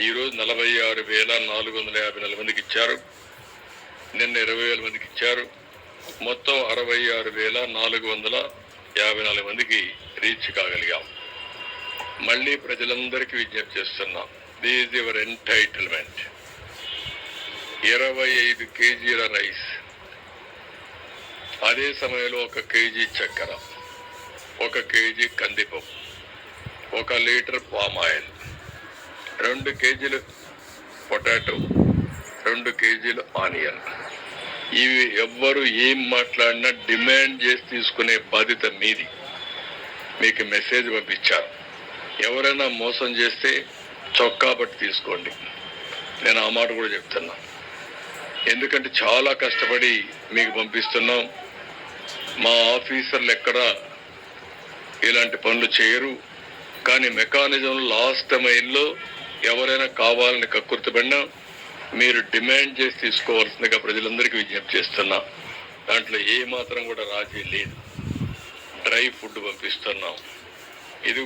ఈరోజు నలభై ఆరు వేల నాలుగు వందల యాభై నాలుగు మందికి ఇచ్చారు. నిన్న ఇరవై వేల మందికి ఇచ్చారు. మొత్తం అరవై ఆరు వేల నాలుగు వందల యాభై నాలుగు మందికి రీచ్ కాగలిగాం. మళ్ళీ ప్రజలందరికీ విజ్ఞప్తి చేస్తున్నాం. దీస్ యువర్ ఎంటైటిల్మెంట్ ఇరవై ఐదు కేజీల రైస్. అదే సమయంలో ఒక కేజీ చక్కెర ఒక కేజీ కందిపప్పు ఒక లీటర్ పామ్ ఆయిల్. రెండు కేజీలు పొటాటో రెండు కేజీలు ఆనియన్. ఇవి ఎవ్వరు ఏం మాట్లాడినా డిమాండ్ చేసి తీసుకునే బాధ్యత మీది. మీకు మెసేజ్ పంపించారు ఎవరైనా మోసం చేస్తే చొక్కా బట్టి తీసుకోండి. నేను ఆ మాట కూడా చెప్తున్నా. ఎందుకంటే చాలా కష్టపడి మీకు పంపిస్తున్నాం. మా ఆఫీసర్లు ఎక్కడ ఇలాంటి పనులు చేయరు. కానీ మెకానిజం లాస్ట్ మైల్లో ఎవరైనా కావాలని కక్కుర్తిపడినా మీరు డిమాండ్ చేసి తీసుకోవాల్సిందిగా ప్రజలందరికీ విజ్ఞప్తి చేస్తున్నా. దాంట్లో ఏ మాత్రం కూడా రాజీ లేదు. డ్రై ఫుడ్ పంపిస్తున్నాం. ఇది